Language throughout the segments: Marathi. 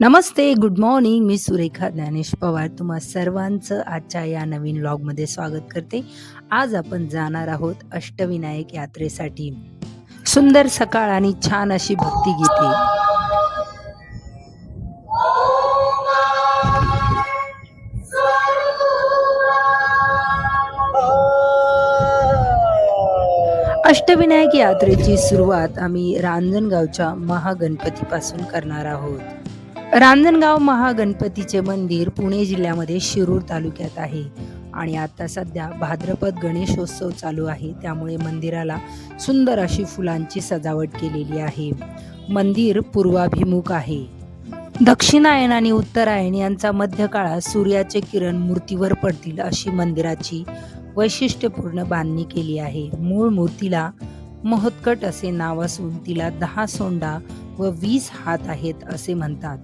नमस्ते गुड मॉर्निंग. मी सुरेखा ज्ञानेश पवार. तुम्हा सर्वांचं आजच्या या नवीन व्लॉगमध्ये स्वागत करते. आज आपण जाणार आहोत अष्टविनायक यात्रेसाठी. सुंदर सकाळ आणि छान अशी भक्तिगीते अष्टविनायक यात्रेची सुरुवात आम्ही रांजणगावच्या महागणपतीपासून करणार आहोत. रांजणगाव महागणपतीचे मंदिर पुणे जिल्ह्यामध्ये शिरूर तालुक्यात आहे. आणि आता सध्या भाद्रपद गणेशोत्सव चालू आहे. त्यामुळे मंदिराला सुंदर अशी फुलांची सजावट केलेली आहे. मंदिर पूर्वाभिमुख आहे. दक्षिणायन आणि उत्तरायण यांचा मध्यकाळात सूर्याचे किरण मूर्तीवर पडतील अशी मंदिराची वैशिष्ट्यपूर्ण बांधणी केली आहे. मूळ मूर्तीला महोत्कट असे नाव असून तिला दहा सोंडा व वीस हात आहेत असे म्हणतात.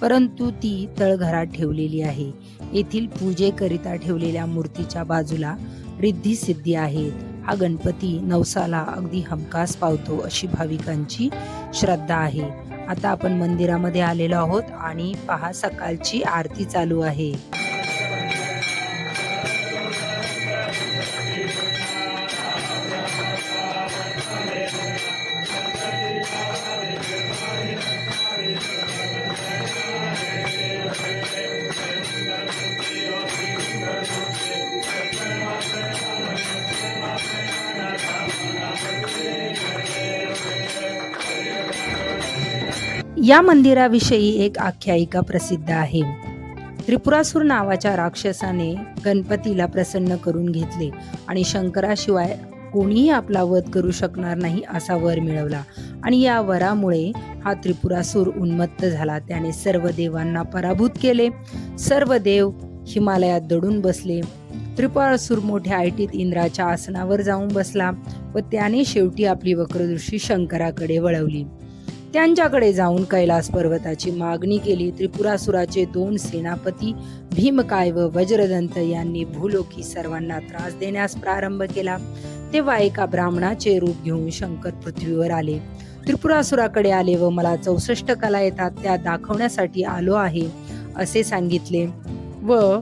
परंतु ती तळघरात ठेवलेली आहे. येथील पूजेकरिता ठेवलेल्या मूर्तीच्या बाजूला रिद्धी सिद्धी आहेत. हा गणपती नवसाला अगदी हमखास पावतो अशी भाविकांची श्रद्धा आहे. आता आपण मंदिरामध्ये आलेलो आहोत आणि पहा सकाळची आरती चालू आहे. या मंदिराविषयी एक आख्यायिका प्रसिद्ध आहे. त्रिपुरासूर नावाच्या राक्षसाने गणपतीला प्रसन्न करून घेतले आणि शंकराशिवाय कोणीही आपला वध करू शकणार नाही असा वर मिळवला. आणि या वरामुळे हा त्रिपुरासूर उन्मत्त झाला. त्याने सर्व देवांना पराभूत केले. सर्व देव हिमालयात दडून बसले. त्रिपुरासूर मोठ्या आयटीत इंद्राच्या आसनावर जाऊन बसला व त्याने शेवटी आपली वक्रदृष्टी शंकराकडे वळवली. त्यांच्याकडे जाऊन कैलास पर्वताची मागणी केली. त्रिपुरासुराचे दोन सेनापती भीमकाय व वज्रदंत यांनी भूलोकी सर्वांना त्रास देण्यास प्रारंभ केला. तेव्हा एका ब्राह्मणाचे रूप घेऊन शंकर पृथ्वीवर आले. त्रिपुरासुराकडे आले व मला चौसष्ट कला येतात त्या दाखवण्यासाठी आलो आहे असे सांगितले. व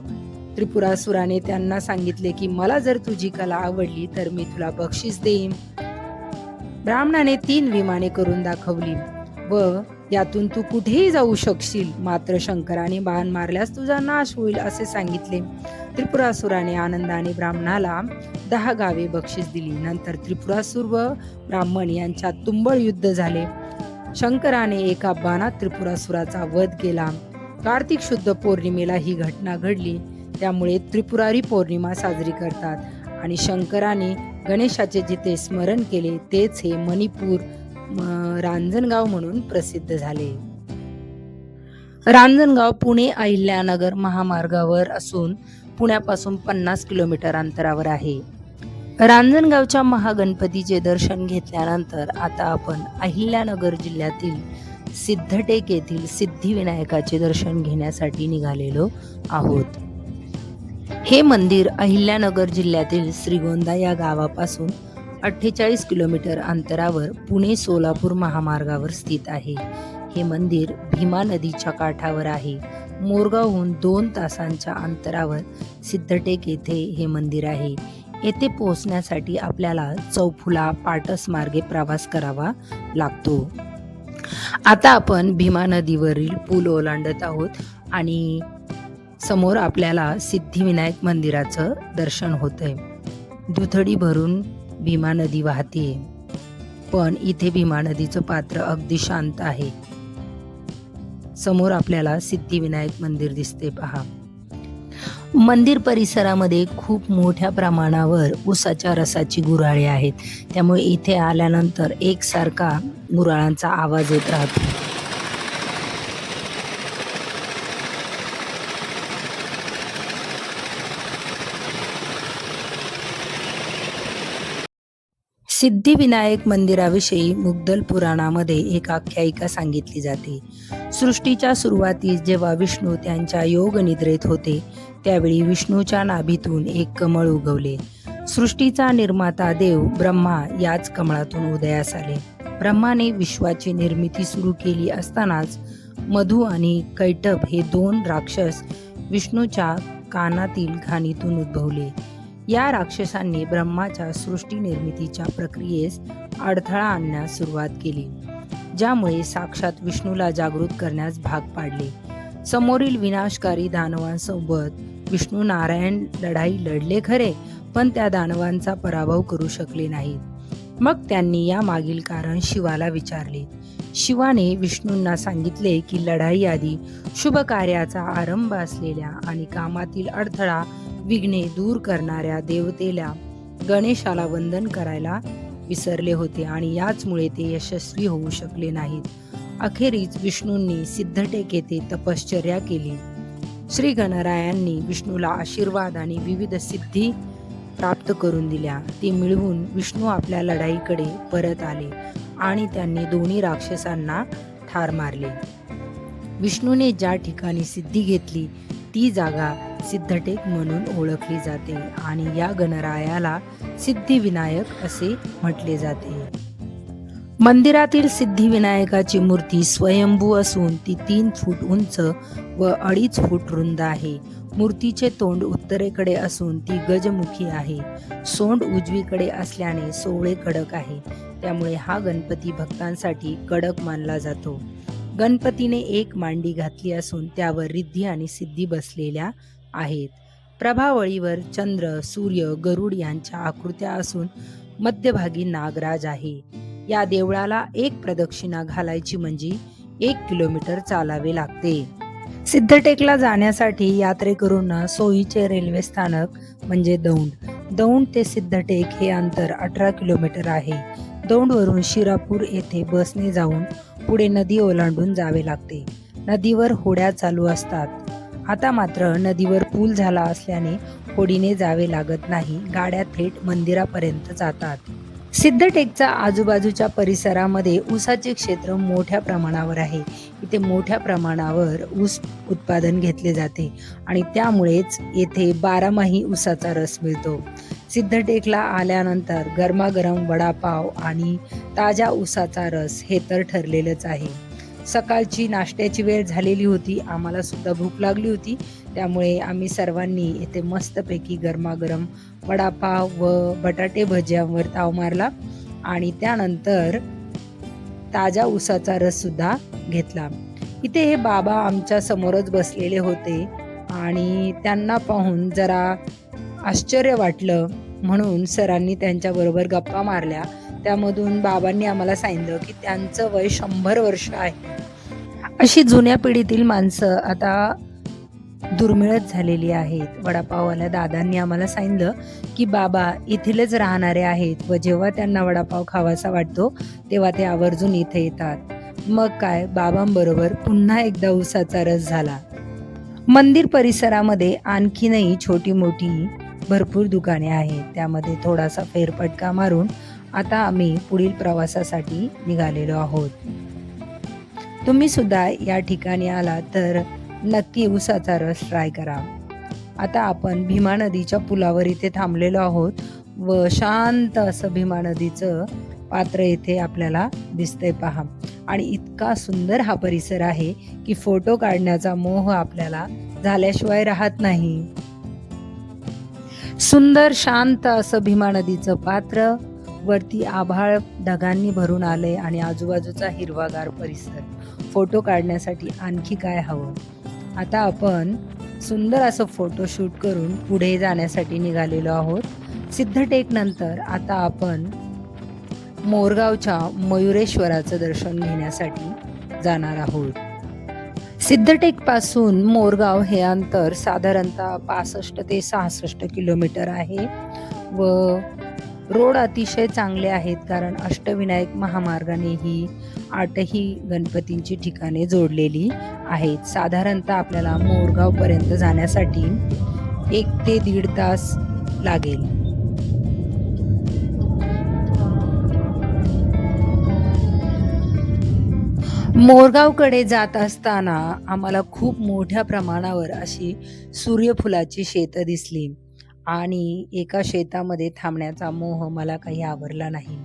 त्रिपुरासुराने त्यांना सांगितले की मला जर तुझी कला आवडली तर मी तुला बक्षीस देईन. ब्राह्मणाने तीन विमाने करून दाखवली. व यातून तू कुठेही जाऊ शकशील. मात्र शंकराने बाण मारल्यास तुझा नाश होईल असे सांगितले. त्रिपुरासुराने आनंदाने ब्राह्मणाला दहा गावे बक्षीस दिली. नंतर त्रिपुरासुर व ब्राह्मण यांच्यात तुंबळ युद्ध झाले. शंकराने एका बाणात त्रिपुरासुराचा वध केला. कार्तिक शुद्ध पौर्णिमेला ही घटना घडली. त्यामुळे त्रिपुरारी पौर्णिमा साजरी करतात आणि शंकराने गणेशाचे जिथे स्मरण केले तेच हे मणिपूर रांजणगाव म्हणून प्रसिद्ध झाले. रांजणगाव पुणे अहिल्यानगर महामार्गावर असून पुण्यापासून पन्नास किलोमीटर अंतरावर आहे. रांजणगावच्या महागणपतीचे दर्शन घेतल्यानंतर आता आपण अहिल्यानगर जिल्ह्यातील सिद्धटेक येथील सिद्धिविनायकाचे दर्शन घेण्यासाठी निघालेलो आहोत. हे मंदिर अहिल्यानगर जिल्ह्यातील श्रीगोंदा या गावापासून अठ्ठेचाळीस किलोमीटर अंतरावर पुणे सोलापूर महामार्गावर स्थित आहे. हे मंदिर भीमा नदीच्या काठावर आहे. मोरगावहून दोन तासांच्या अंतरावर सिद्धटेक येथे हे मंदिर आहे. येथे पोहोचण्यासाठी आपल्याला चौफुला पाटस मार्गे प्रवास करावा लागतो. आता आपण भीमा नदीवरील पूल ओलांडत आहोत आणि समोर आपल्याला सिद्धिविनायक मंदिराचं दर्शन होतंय. दुथडी भरून भीमा नदी वाहते. पण इथे भीमा नदीचं पात्र अगदी शांत आहे. समोर आपल्याला सिद्धिविनायक मंदिर दिसते पहा. मंदिर परिसरामध्ये खूप मोठ्या प्रमाणावर उसाच्या रसाची गुराळे आहेत. त्यामुळे इथे आल्यानंतर एकसारखा गुराळांचा आवाज येत राहतो. सिद्धिविनायक मंदिराविषयी मुग्दल पुराणामध्ये एक आख्यायिका सांगितली जाते. सृष्टीच्या सुरुवातीस जेव्हा विष्णू त्यांच्या योग निद्रेत होते त्यावेळी विष्णूच्या नाभीतून एक कमळ उगवले. सृष्टीचा निर्माता देव ब्रह्मा याच कमळातून उदयास आले. ब्रह्माने विश्वाची निर्मिती सुरू केली असतानाच मधु आणि कैटभ हे दोन राक्षस विष्णूच्या कानातील घाणीतून उद्भवले. या राक्षसांनी ब्रह्माच्या सृष्टी निर्मितीच्या प्रक्रियेस अडथळा आणण्यास सुरुवात केली ज्यामुळे साक्षात विष्णूला जागृत करण्यास भाग पाडले. समोरील विनाशकारी दानवांसोबत विष्णू नारायण लढाई लढले खरे पण त्या दानवांचा पराभव करू शकले नाहीत. मग त्यांनी या मागील कारण शिवाला विचारले. शिवाने विष्णूंना सांगितले की लढाई आधी शुभ कार्याचा आरंभ असलेल्या आणि कामातील अडथळा विघ्ने दूर करणाऱ्या देवतेला गणेशाला वंदन करायला विसरले होते आणि याचमुळे ते यशस्वी होऊ शकले नाहीत. अखेरीस विष्णूंनी सिद्धटेक येथे तपश्चर्या केली. श्री गणरायांनी विष्णूला आशीर्वाद आणि विविध सिद्धी प्राप्त करून दिल्या. ते मिळवून विष्णू आपल्या लढाईकडे परत आले आणि त्यांनी दोन्ही राक्षसांना ठार मारले. विष्णूने ज्या ठिकाणी सिद्धी घेतली ती जागा सिद्धटेक म्हणून ओळखली जाते आणि या गणरायाला सिद्धिविनायक असे म्हटले जाते. मंदिरातील सिद्धिविनायकाची मूर्ती स्वयंभू असून ती तीन फूट उंच व अडीच फूट रुंद आहे. मूर्तीचे तोंड उत्तरेकडे असून ती गजमुखी आहे. सोंड उजवीकडे असल्याने सोवळे कडक आहे. त्यामुळे हा गणपती भक्तांसाठी कडक मानला जातो. गणपतीने एक मांडी घातली असून त्यावर रिद्धी आणि सिद्धी बसलेल्या आहेत. प्रभावळीवर चंद्र सूर्य गरुड यांच्या आकृत्या असून मध्यभागी नागराज आहे. या देवळाला एक प्रदक्षिणा घालायची म्हणजे एक किलोमीटर चालावे लागते. सिद्धटेकला जाण्यासाठी यात्रेकरूंना सोयीचे रेल्वे स्थानक म्हणजे दौंड. दौंड ते सिद्धटेक हे अंतर अठरा किलोमीटर आहे. दौंडवरून शिरापूर येथे बसने जाऊन पुढे नदी ओलांडून जावे लागते. नदीवर होड्या चालू असतात. आता मात्र नदीवर पूल झाला असल्याने होडीने जावे लागत नाही. गाड्या थेट मंदिरापर्यंत जातात. सिद्धटेकच्या आजूबाजूच्या परिसरामध्ये ऊसाचे क्षेत्र मोठ्या प्रमाणावर आहे. इथे मोठ्या प्रमाणावर ऊस उत्पादन घेतले जाते आणि त्यामुळेच येथे बारामाही ऊसाचा रस मिळतो. सिद्धटेकला आल्यानंतर गरमागरम वडापाव आणि ताज्या ऊसाचा रस हे तर ठरलेलंच आहे. सकाळची नाश्त्याची वेळ झालेली होती. आम्हाला सुद्धा भूक लागली होती. त्यामुळे आम्ही सर्वांनी येथे मस्तपैकी गरमागरम वडापाव व बटाटे भज्यांवर ताव मारला आणि त्यानंतर ताज्या ऊसाचा रस सुद्धा घेतला. इथे हे बाबा आमच्या समोरच बसलेले होते आणि त्यांना पाहून जरा आश्चर्य वाटलं. म्हणून सरांनी त्यांच्याबरोबर गप्पा मारल्या. त्यामधून बाबांनी आम्हाला सांगितलं की त्यांचं वय शंभर वर्ष आहे. अशी जुन्या पिढीतील माणसं आता दुर्मिळच झालेली आहेत. वडापाववाल्या दादांनी आम्हाला सांगितलं की बाबा इथलेच राहणारे आहेत व जेव्हा त्यांना वडापाव खावासा वाटतो तेव्हा ते आवर्जून इथे येतात. मग काय बाबांबरोबर पुन्हा एकदा उसाचा रस झाला. मंदिर परिसरामध्ये आणखीनही छोटी मोठी भरपूर दुकाने आहेत. त्यामध्ये थोडासा फेरफटका मारून आता आम्ही पुढील प्रवासासाठी निघालेलो आहोत. तुम्ही सुद्धा या ठिकाणी आला तर नक्की उसाचा रस ट्राय करा. आता आपण भीमा नदीच्या पुलावर इथे थांबलेलो आहोत व शांत असं भीमा नदीचं पात्र इथे आपल्याला दिसतंय पहा. आणि इतका सुंदर हा परिसर आहे की फोटो काढण्याचा मोह आपल्याला झाल्याशिवाय राहत नाही. सुंदर शांत असं भीमा नदीचं पात्र वरती आभाळ ढगांनी भरून आले आणि आजूबाजूचा हिरवागार परिसर. फोटो काढण्यासाठी आणखी काय हवं? आता आपण सुंदर असं फोटोशूट करून पुढे जाण्यासाठी निघालेलो आहोत. सिद्धटेक नंतर आता आपण मोरगावच्या मयुरेश्वराचं दर्शन घेण्यासाठी जाणार आहोत. सिद्धटेकपासून मोरगाव हे अंतर साधारणतः पासष्ट ते सहासष्ट किलोमीटर आहे व रोड अतिशय चांगले आहेत कारण अष्टविनायक महामार्गाने ही आठही गणपतींची ठिकाणे जोडलेली आहेत. साधारणतः आपल्याला मोरगावपर्यंत जाण्यासाठी एक ते दीड तास लागेल. मोरगावकडे जात असताना आम्हाला खूप मोठ्या प्रमाणावर अशी सूर्यफुलाची शेतं दिसली. आणि एका शेतामध्ये थांबण्याचा मोह मला काही आवरला नाही.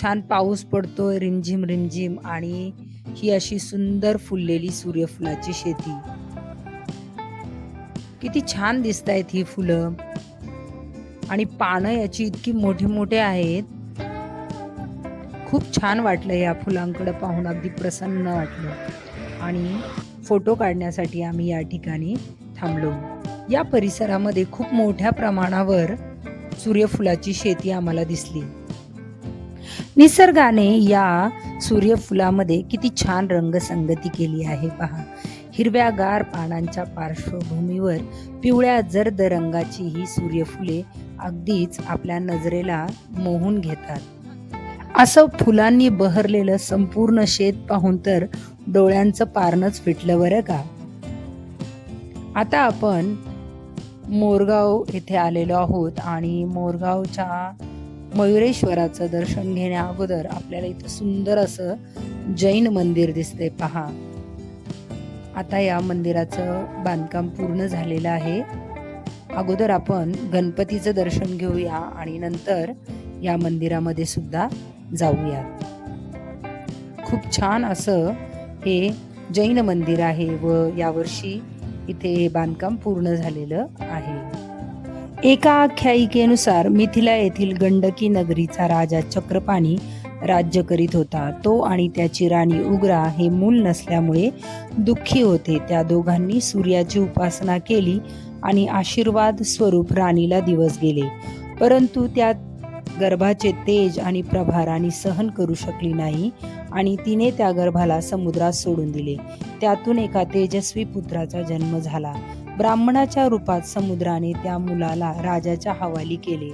छान पाऊस पडतोय रिमझिम रिमझिम आणि ही अशी सुंदर फुललेली सूर्यफुलाची शेती. किती छान दिसत आहेत ही फुलं. आणि पानं याची इतकी मोठे मोठे आहेत. खूप छान वाटलं या फुलांकडे पाहून अगदी प्रसन्न वाटलं. आणि फोटो काढण्यासाठी आम्ही या ठिकाणी थांबलो. या परिसरामध्ये खूप मोठ्या प्रमाणावर सूर्यफुलाची शेती आम्हाला दिसली. निसर्गाने या सूर्यफुलामध्ये किती छान रंगसंगती केली आहे पहा. हिरव्यागार पानांच्या पार्श्वभूमीवर पिवळ्या जर्द रंगाची ही सूर्यफुले अगदीच आपल्या नजरेला मोहून घेतात. असं फुलांनी बहरलेलं संपूर्ण शेत पाहून तर डोळ्यांचं पारणच फिटलं बरं का? आता आपण मोरगाव येथे आलेलो आहोत आणि मोरगावच्या मयुरेश्वराचं दर्शन घेण्या अगोदर आपल्याला इथं सुंदर असं जैन मंदिर दिसते पहा. आता या मंदिराचं बांधकाम पूर्ण झालेलं आहे. अगोदर आपण गणपतीचं दर्शन घेऊया आणि नंतर या मंदिरामध्ये सुद्धा जाऊयात. खूप छान असं हे जैन मंदिर आहे व यावर्षी इथे हे बांधकाम पूर्ण झालेलं आहे. एका आख्यायिकेनुसार मिथिला येथील गंडकी नगरीचा राजा चक्रपाणी राज्य करीत होता. तो आणि त्याची राणी उग्रा हे मूल नसल्यामुळे दुःखी होते. त्या दोघांनी सूर्याची उपासना केली आणि आशीर्वाद स्वरूप राणीला दिवस गेले. परंतु त्यात गर्भाचे तेज आणि प्रभा राणी सहन करू शकली नाही आणि तिने त्या गर्भाला समुद्रात सोडून दिले. त्यातून एका तेजस्वी पुत्राचा जन्म झाला. ब्राह्मणाच्या रूपात समुद्राने त्या मुलाला राजाच्या हवाली केले.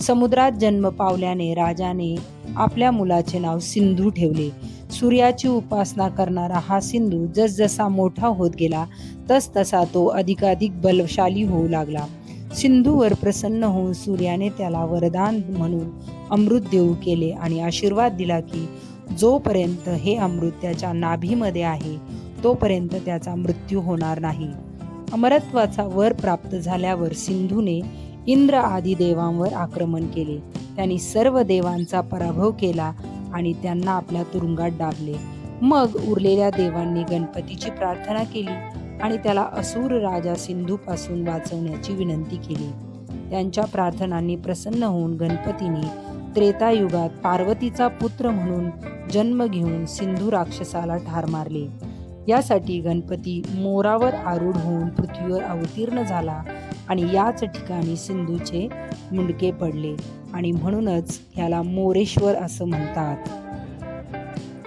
समुद्रात जन्म पावल्याने राजाने आपल्या मुलाचे नाव सिंधू ठेवले. सूर्याची उपासना करणारा हा सिंधू जसजसा मोठा होत गेला तस तसा तो अधिकाधिक बलशाली होऊ लागला. सिंधूवर प्रसन्न होऊन सूर्याने त्याला वरदान म्हणून अमृत देऊ केले आणि आशीर्वाद दिला की जोपर्यंत हे अमृत त्याच्या नाभीमध्ये आहे तोपर्यंत त्याचा मृत्यू होणार नाही. अमरत्वाचा वर प्राप्त झाल्यावर सिंधूने इंद्र आदी देवांवर आक्रमण केले. त्यांनी सर्व देवांचा पराभव केला आणि त्यांना आपल्या तुरुंगात डाबले मग उरलेल्या देवांनी गणपतीची प्रार्थना केली. आणि त्याला असुर राजा सिंधूपासून वाचवण्याची विनंती केली. त्यांच्या प्रार्थनांनी प्रसन्न होऊन गणपतीने त्रेतायुगात पार्वतीचा पुत्र म्हणून जन्म घेऊन सिंधू राक्षसाला ठार मारले. यासाठी गणपती मोरावर आरूढ होऊन पृथ्वीवर अवतीर्ण झाला आणि याच ठिकाणी सिंधूचे मुंडके पडले आणि म्हणूनच याला मोरेश्वर असं म्हणतात.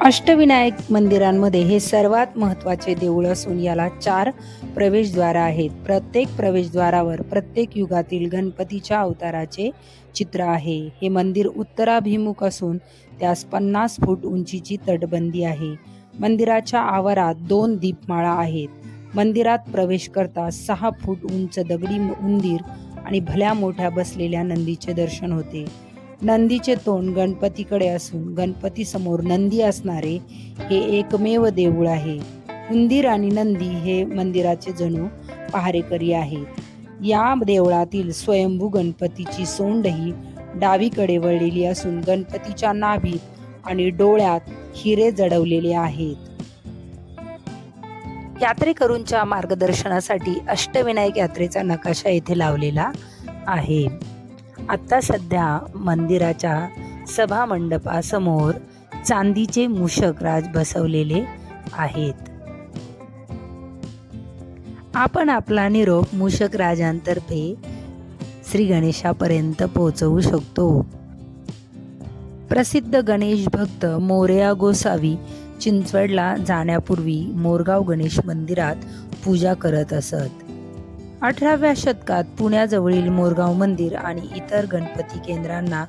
अष्टविनायक मंदिरांमध्ये हे सर्वात महत्त्वाचे देऊळ असून याला चार प्रवेशद्वार आहेत. प्रत्येक प्रवेशद्वारावर प्रत्येक युगातील गणपतीच्या अवताराचे चित्र आहे. हे मंदिर उत्तराभिमुख असून त्यास पन्नास फूट उंचीची तटबंदी आहे. मंदिराच्या आवारात दोन दीपमाळा आहेत. मंदिरात प्रवेश करता सहा फूट उंच दगडी उंदीर आणि भल्या मोठ्या बसलेल्या नंदीचे दर्शन होते. नंदीचे तोंड गणपतीकडे असून गणपती समोर नंदी असणारे हे एकमेव देऊळ आहे. उंदीर आणि नंदी हे मंदिराचे जणू पहारेकरी आहेत. या देवळातील स्वयंभू गणपतीची सोंडही डावीकडे वळलेली असून गणपतीच्या नाभीत आणि डोळ्यात हिरे जडवलेले आहेत. यात्रेकरूंच्या मार्गदर्शनासाठी अष्टविनायक यात्रेचा नकाशा येथे लावलेला आहे. आत्ता सध्या मंदिराच्या सभा मंडपासमोर चांदीचे मूषक राज बसवलेले आहेत. आपण आपला निरोप मूषक राजांतर्फे श्री गणेशापर्यंत पोहोचवू शकतो. प्रसिद्ध गणेश भक्त मोरया गोसावी चिंचवडला जाण्यापूर्वी मोरगाव गणेश मंदिरात पूजा करत असत. अठराव्या शतकात पुण्याजवळील मोरगाव मंदिर आणि इतर गणपती केंद्रांना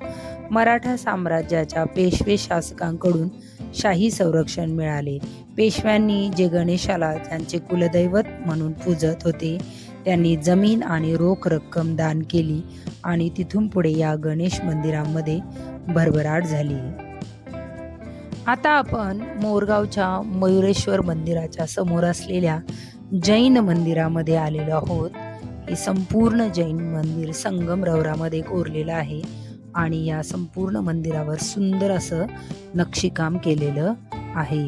मराठा साम्राज्याच्या पेशवे शासकांकडून शाही संरक्षण मिळाले. पेशव्यांनी जे गणेशाला त्यांचे कुलदैवत म्हणून पूजत होते त्यांनी जमीन आणि रोख रक्कम दान केली आणि तिथून पुढे या गणेश मंदिरामध्ये भरभराट झाली. आता आपण मोरगावच्या मयुरेश्वर मंदिराच्या समोर असलेल्या जैन मंदिरामध्ये आलेलो आहोत. हे संपूर्ण जैन मंदिर संगमरवरामध्ये कोरलेलं आहे आणि या संपूर्ण मंदिरावर सुंदर असं नक्षीकाम केलेलं आहे.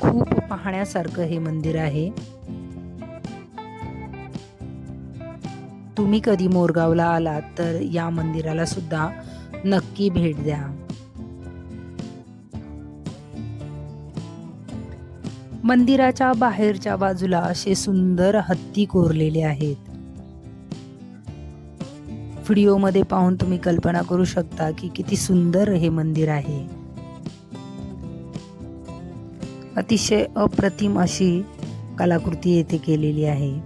खूप पाहण्यासारखं हे मंदिर आहे. तुम्ही कधी मोरगावला आलात तर या मंदिराला सुद्धा नक्की भेट द्या. मंदिराच्या बाहेरच्या बाजूला असे सुंदर हत्ती कोरलेले आहेत. व्हिडिओमध्ये पाहून तुम्ही कल्पना करू शकता की किती सुंदर हे मंदिर आहे. अतिशय अप्रतिम अशी कलाकृती येथे केलेली आहे.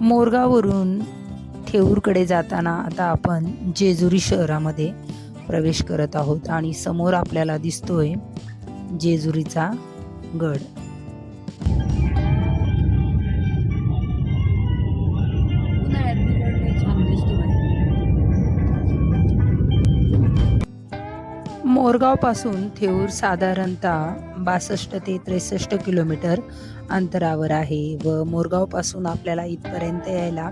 मोरगावरून थेऊरकडे जाताना आता आपण जेजुरी शहरामध्ये प्रवेश करत आहोत आणि समोर आपल्याला दिसतोय जेजुरीचा गड. मोरगावपासून थेऊर साधारणतः बासष्ट ते त्रेसष्ट किलोमीटर अंतरावर आहे व मोरगावपासून आपल्याला इथपर्यंत यायला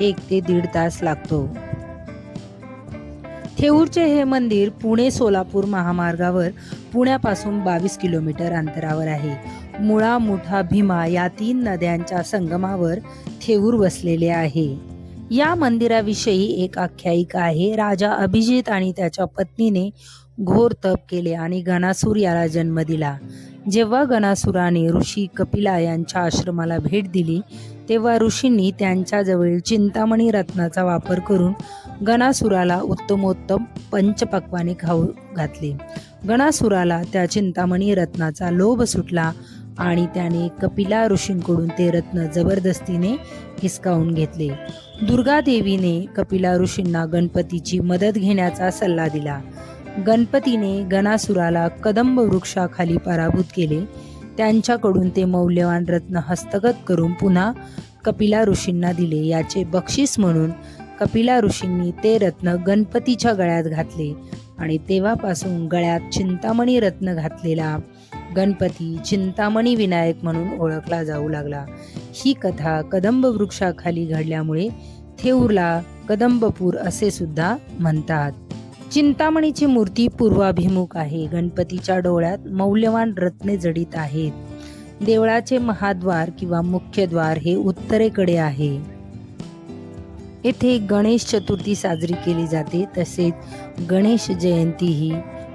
एक ते दीड तास लागतो. थेऊरचे हे मंदिर पुणे सोलापूर महामार्गावर पुण्यापासून बावीस किलोमीटर अंतरावर आहे. मुळा मुठा भीमा या तीन नद्यांच्या संगमावर थेऊर वसलेले आहे. या मंदिराविषयी एक आख्यायिका आहे. राजा अभिजित आणि त्याच्या पत्नीने घोर तप केले आणि गणासूर याला जन्म दिला. जेव्हा गणासुराने ऋषी कपिला यांच्या आश्रमाला भेट दिली तेव्हा ऋषींनी त्यांच्याजवळील चिंतामणी रत्नाचा वापर करून गणासुराला उत्तमोत्तम पंचपक्वाने खाऊ घातले. गणासुराला त्या चिंतामणी रत्नाचा लोभ सुटला आणि त्याने कपिला ऋषींकडून ते रत्न जबरदस्तीने हिसकावून घेतले. दुर्गा देवीने कपिला ऋषींना गणपतीची मदत घेण्याचा सल्ला दिला. गणपतीने गणासुराला कदंब वृक्षाखाली पराभूत केले. त्यांच्याकडून ते मौल्यवान रत्न हस्तगत करून पुन्हा कपिला ऋषींना दिले. याचे बक्षीस म्हणून कपिला ऋषींनी ते रत्न गणपतीच्या गळ्यात घातले आणि तेव्हापासून गळ्यात चिंतामणी रत्न घातलेला गणपती चिंतामणी विनायक म्हणून ओळखला जाऊ लागला. ही कथा कदंब वृक्षाखाली घडल्यामुळे थेऊरला कदंबपूर असे सुद्धा म्हणतात. चिंतामणीची मूर्ती पूर्वाभिमुख आहे. गणपतीच्या डोळ्यात मौल्यवान रत्ने जडित आहेत. देवळाचे महाद्वार किंवा मुख्य द्वार हे उत्तरेकडे आहे. येथे गणेश चतुर्थी साजरी केली जाते. तसेच गणेश जयंती ही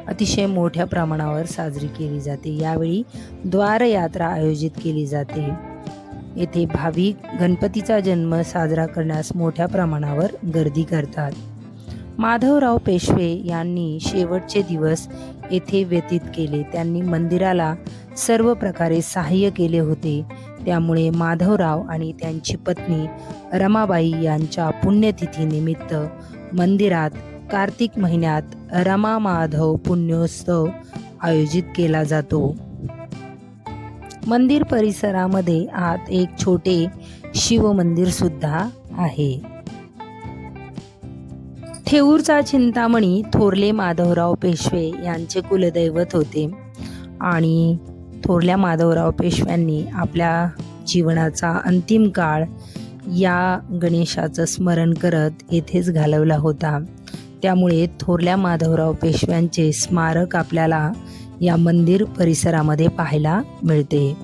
अतिशय मोठ्या प्रमाणावर साजरी केली जाते. यावेळी द्वारयात्रा आयोजित केली जाते. येथे भाविक गणपतीचा जन्म साजरा करण्यास मोठ्या प्रमाणावर गर्दी करतात. माधवराव पेशवे यांनी शेवटचे दिवस येथे व्यतीत केले. त्यांनी मंदिराला सर्व प्रकारे सहाय्य केले होते. त्यामुळे माधवराव आणि त्यांची पत्नी रमाबाई यांच्या पुण्यतिथीनिमित्त मंदिरात कार्तिक महिन्यात रमा माधव पुण्योत्सव आयोजित केला जातो. मंदिर परिसरामध्ये आत एक छोटे शिवमंदिर सुद्धा आहे. थेऊरचा चिंतामणी थोरले माधवराव पेशवे यांचे कुलदैवत होते. आणि थोरल्या माधवराव पेशव्यांनी आपल्या जीवनाचा अंतिम काळ या गणेशाचं स्मरण करत येथेच घालवला होता. त्यामुळे थोरल्या माधवराव पेशव्यांचे स्मारक आपल्याला या मंदिर परिसरामध्ये पाहायला मिळते.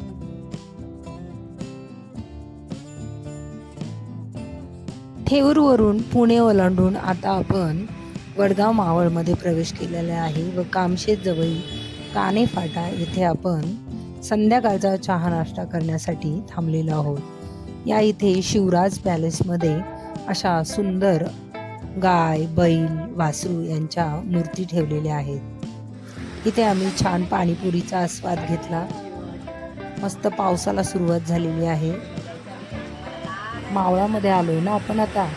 थेऊरवरून पुणे ओलांडून आता आपण वडगाव मावळमध्ये प्रवेश केलेला आहे व कामशेत जवळील काने फाटा येथे आपण संध्याकाळचा चहा नाश्ता करण्यासाठी थांबलेलो आहोत. या इथे शिवराज पॅलेसमध्ये अशा सुंदर गाय बैल वासरू यांच्या मूर्ती ठेवलेल्या आहेत. इथे आम्ही छान पाणीपुरीचा आस्वाद घेतला. मस्त पावसाला सुरुवात झालेली आहे. मावळामध्ये आलो आहे ना आपण आता?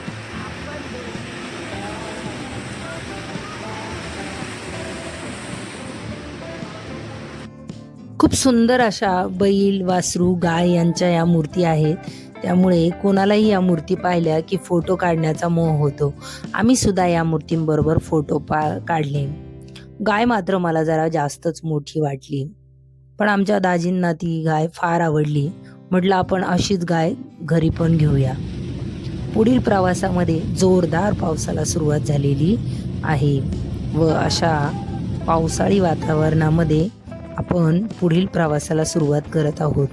खूप सुंदर अशा बैल वासरू गाय यांच्या या मूर्ती आहेत. त्यामुळे कोणालाही या मूर्ती पाहिल्या की फोटो काढण्याचा मोह होतो. आम्ही सुद्धा या मूर्तींबरोबर फोटो पा काढले. गाय मात्र मला जरा जास्तच मोठी वाटली. पण आमच्या दाजींना ती गाय फार आवडली. म्हटलं आपण अशीच गाय घरी पण घेऊया. पुढील प्रवासामध्ये जोरदार पावसाला सुरुवात झालेली आहे व अशा पावसाळी वातावरणामध्ये आपण पुढील प्रवासाला सुरुवात करत आहोत.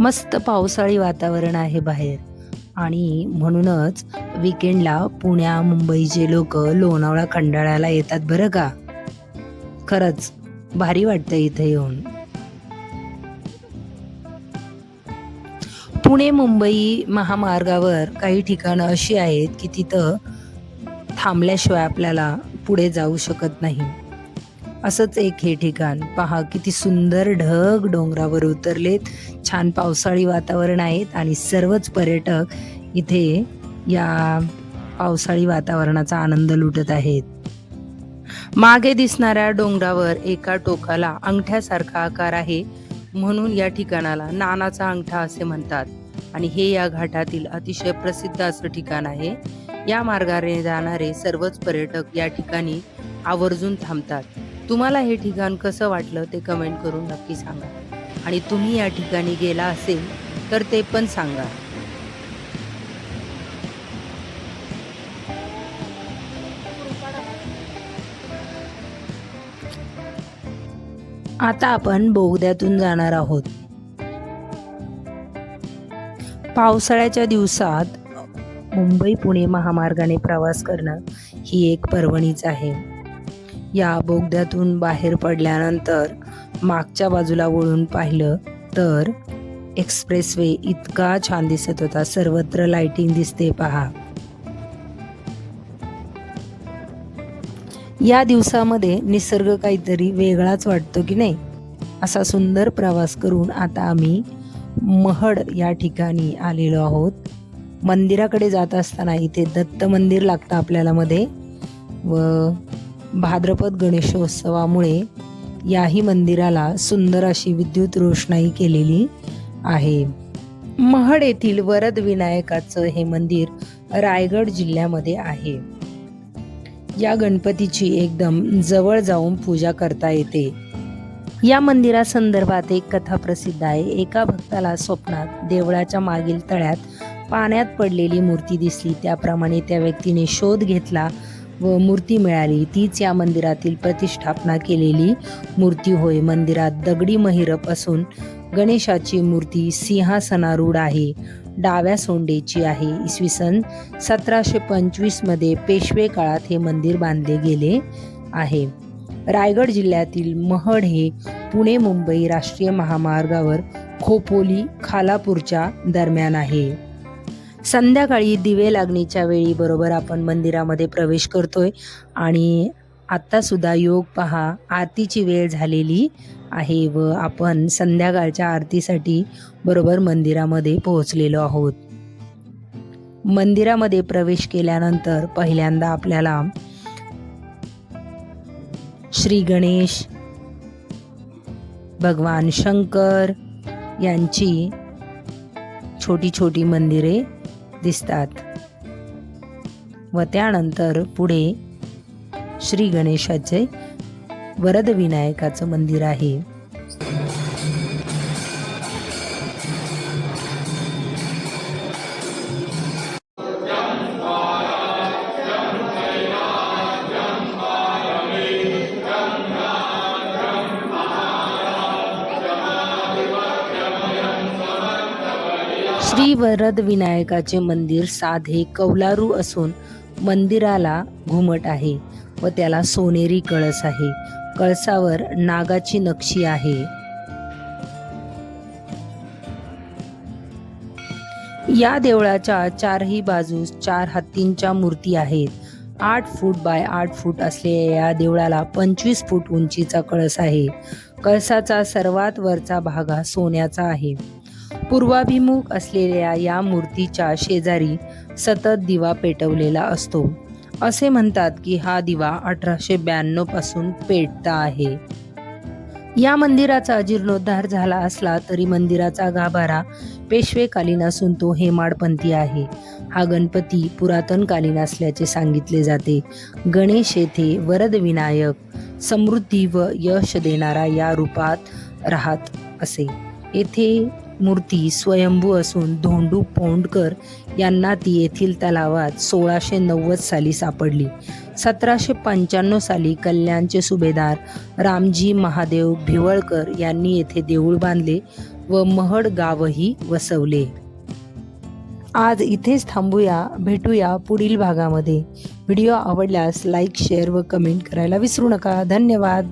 मस्त पावसाळी वातावरण आहे बाहेर. आणि म्हणूनच विकेंडला पुण्या मुंबईचे लोक लोणावळा खंडाळ्याला येतात बरं का? खरंच भारी वाटतं इथे येऊन. पुणे मुंबई महामार्गावर काही ठिकाणं अशी आहेत की तिथं थांबल्याशिवाय आपल्याला पुढे जाऊ शकत नाही. असंच एक हे ठिकाण. पहा किती सुंदर ढग डोंगरावर उतरलेत. छान पावसाळी वातावरण आहेत आणि सर्वच पर्यटक इथे या पावसाळी वातावरणाचा आनंद लुटत आहेत. मागे दिसणाऱ्या डोंगरावर एका टोकाला अंगठ्यासारखा आकार आहे म्हणून या ठिकाणाला नानाचा अंगठा असे म्हणतात. आणि हे या घाटातील अतिशय प्रसिद्ध असं ठिकाण आहे. या मार्गाने जाणारे सर्वच पर्यटक या ठिकाणी आवर्जून थांबतात. तुम्हाला हे ठिकाण कसं वाटलं ते कमेंट करून नक्की सांगा. आणि तुम्ही या ठिकाणी गेला असेल तर ते पण सांगा. आता आपण बोगद्यातून जाणार आहोत. पावसाळ्याच्या दिवसात मुंबई पुणे महामार्गाने प्रवास करणं ही एक पर्वणीच आहे. या बोगद्यातून बाहेर पडल्यानंतर मागच्या बाजूला वळून पाहिलं तर एक्सप्रेसवे इतका छान दिसत होता. सर्वत्र लाइटिंग दिसते पहा. या दिवसामध्ये निसर्ग काहीतरी वेगळाच वाटतो की नाही? असा सुंदर प्रवास करून आता आम्ही महड या ठिकाणी आलेलो आहोत. मंदिराकडे जात असताना इथे दत्त मंदिर लागतं आपल्याला मध्ये. व भाद्रपद गणेशोत्सवामुळे याही मंदिराला सुंदर अशी विद्युत रोषणाई केलेली आहे. महड येथील वरद विनायकाचं हे मंदिर रायगड जिल्ह्यामध्ये आहे. या गणपतीची एकदम जवळ जाऊन पूजा करता येते. या मंदिरासंदर्भात एक कथा प्रसिद्ध आहे. एका भक्ताला स्वप्नात देवळाच्या मागील तळ्यात पाण्यात पडलेली मूर्ती दिसली. त्याप्रमाणे त्या व्यक्तीने शोध घेतला व मूर्ती मिळाली. तीच या मंदिरातील प्रतिष्ठापना केलेली मूर्ती होय. मंदिरात दगडी महिरप असून गणेशाची मूर्ती सिंहासनारूढ आहे. डाव्या सोंडेची आहे. इसवी सन सतराशे पंचवीसमध्ये पेशवे काळात हे मंदिर बांधले गेले आहे. रायगड जिल्ह्यातील महड हे पुणे मुंबई राष्ट्रीय महामार्गावर खोपोली खालापूरच्या दरम्यान आहे. संध्याकाळी दिवे लागणीच्या वेळी बरोबर आपण मंदिरामध्ये प्रवेश करतोय आणि आत्तासुद्धा योग पहा आरतीची वेळ झालेली आहे व आपण संध्याकाळच्या आरतीसाठी बरोबर मंदिरामध्ये पोहोचलेलो आहोत. मंदिरामध्ये प्रवेश केल्यानंतर पहिल्यांदा आपल्याला श्री गणेश भगवान शंकर यांची छोटी छोटी मंदिरे दिसतात. व त्यानंतर पुढे श्री गणेशाचे वरदविनायकाचं मंदिर आहे. श्री वरद विनायकाचे मंदिर साधे कौलारू असून मंदिराला घुमट आहे व त्याला सोनेरी कळस आहे. कळसावर नागाची नक्षी आहे. या देवळाच्या चारही बाजूस चार हत्तींच्या मूर्ती आहेत. आठ फूट बाय आठ फूट असलेल्या या देवळाला पंचवीस फूट उंचीचा कळस आहे. कळसाचा सर्वात वरचा भाग हा सोन्याचा आहे. पूर्वाभिमुख असलेल्या या मूर्तीच्या शेजारी सतत दिवा पेटवलेला असतो. असे म्हणतात की हा दिवा अठराशे ब्याण्णवपासून पेटता आहे. या मंदिराचा जीर्णोद्धार झाला असला तरी मंदिराचा गाभारा पेशवेकालीन असून तो हेमाडपंथी आहे. हा गणपती पुरातनकालीन असल्याचे सांगितले जाते. गणेश येथे वरद विनायक समृद्धी व यश देणारा या रूपात राहत असे. येथे मूर्ती स्वयंभू असून धोंडू पोंडकर यांना ती येथील तलावात सोळाशे नव्वद साली सापडली. सतराशे पंच्याण्णव साली कल्याणचे सुभेदार रामजी महादेव भिवळकर यांनी येथे देऊळ बांधले व महड गावही वसवले. आज इथेच थांबूया भेटूया पुढील भागामध्ये. व्हिडिओ आवडल्यास लाईक शेअर व कमेंट करायला विसरू नका. धन्यवाद.